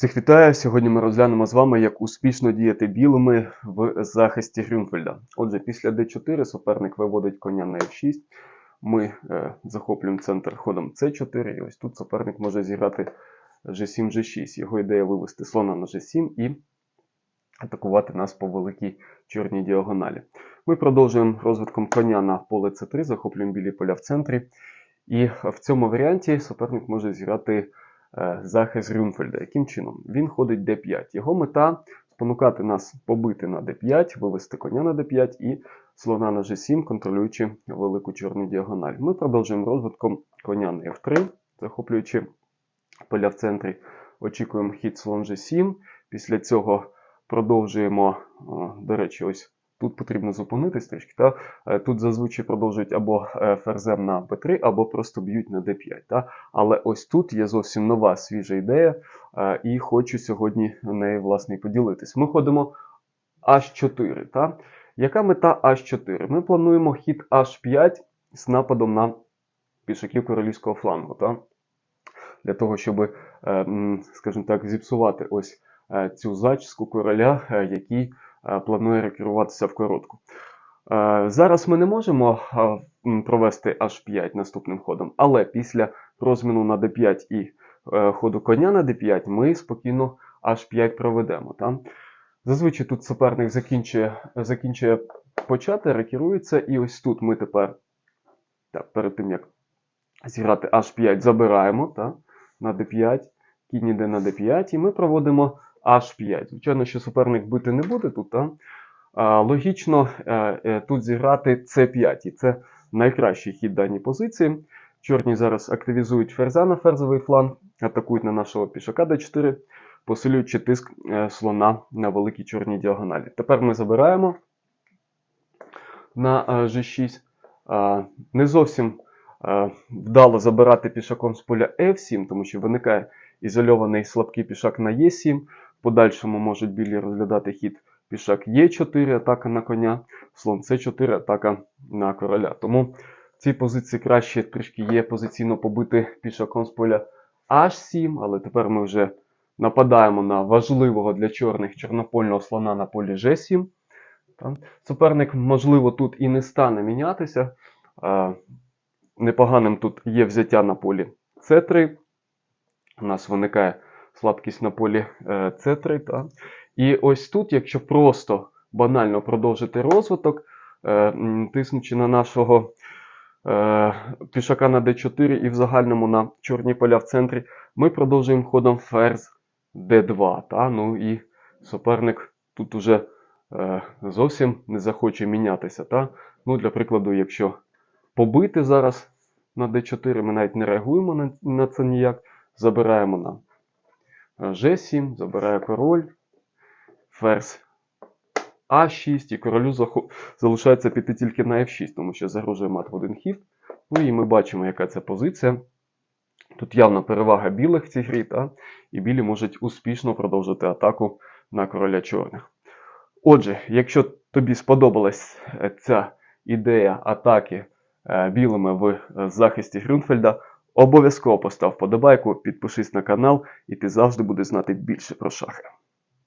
Всіх вітаю! Сьогодні ми розглянемо з вами, як успішно діяти білими в захисті Грюнфельда. Отже, після d4 суперник виводить коня на f6. Ми е, захоплюємо центр ходом c4, і ось тут суперник може зіграти g7, g6. Його ідея вивести слона на g7 і атакувати нас по великій чорній діагоналі. Ми продовжуємо розвитком коня на поле c3, захоплюємо білі поля в центрі. І в цьому варіанті суперник може зіграти захист Грюнфельда. Яким чином? Він ходить d5. Його мета спонукати нас побити на d5, вивести коня на d5 і слона на g7, контролюючи велику чорну діагональ. Ми продовжуємо розвитком коня на f3, захоплюючи поля в центрі. Очікуємо хід слон g7. Після цього продовжуємо, до речі, ось тут потрібно зупинитись трішки. Та? Е, Тут зазвичай продовжують або е, ферзем на b3, або просто б'ють на d5. Та? Але ось тут є зовсім нова свіжа ідея, е, і хочу сьогодні нею власне поділитись. Ми ходимо h4. Та? Яка мета h4? Ми плануємо хід h5 з нападом на пішаків королівського флангу. Та? Для того, щоб, скажімо так, зіпсувати ось цю зачіску короля, який планує рекеруватися в коротку. Е, Зараз ми не можемо е, провести h5 наступним ходом, але після розміну на d5 і е, ходу коня на d5 ми спокійно h5 проведемо. Та? Зазвичай тут суперник закінчує, закінчує почати, рекерується, і ось тут ми тепер, так, перед тим як зіграти h5, забираємо та, на d5, кінь іде на d5, і ми проводимо h5. Звичайно, що суперник бити не буде тут. А, логічно е, е, тут зіграти c5, і це найкращий хід даній позиції. Чорні зараз активізують ферзя на ферзовий фланг, атакують на нашого пішака d4, посилюючи тиск е, слона на великій чорній діагоналі. Тепер ми забираємо на е, g6. Не зовсім вдало забирати пішаком з поля f7, тому що виникає ізольований слабкий пішак на e7. Подальшому можуть білі розглядати хід пішак Е4, атака на коня, слон С4, атака на короля. Тому в цій позиції краще трішки є позиційно побити пішаком з поля H7, але тепер ми вже нападаємо на важливого для чорних чорнопольного слона на полі G7. Суперник, можливо, тут і не стане мінятися. Непоганим тут є взяття на полі С3. У нас виникає слабкість на полі е, С3. Та. І ось тут, якщо просто банально продовжити розвиток, е, тиснучи на нашого е, пішака на d4 і в загальному на чорні поля в центрі, ми продовжуємо ходом ферзь d2. Та? Ну і суперник тут уже е, зовсім не захоче мінятися. Ну, Для прикладу, якщо побити зараз на d4, ми навіть не реагуємо на, це ніяк, забираємо на е, g7, забирає король ферзь А6, і королю залишається піти тільки на F6, тому що загрожує мат в один хід. Ну і ми бачимо, яка це позиція. Тут явна перевага білих в цій грі, та? і білі можуть успішно продовжити атаку на короля чорних. Отже, якщо тобі сподобалась е, ця ідея атаки е, білими в е, захисті Грюнфельда, обов'язково постав подобайку, підпишись на канал, і ти завжди будеш знати більше про шахи.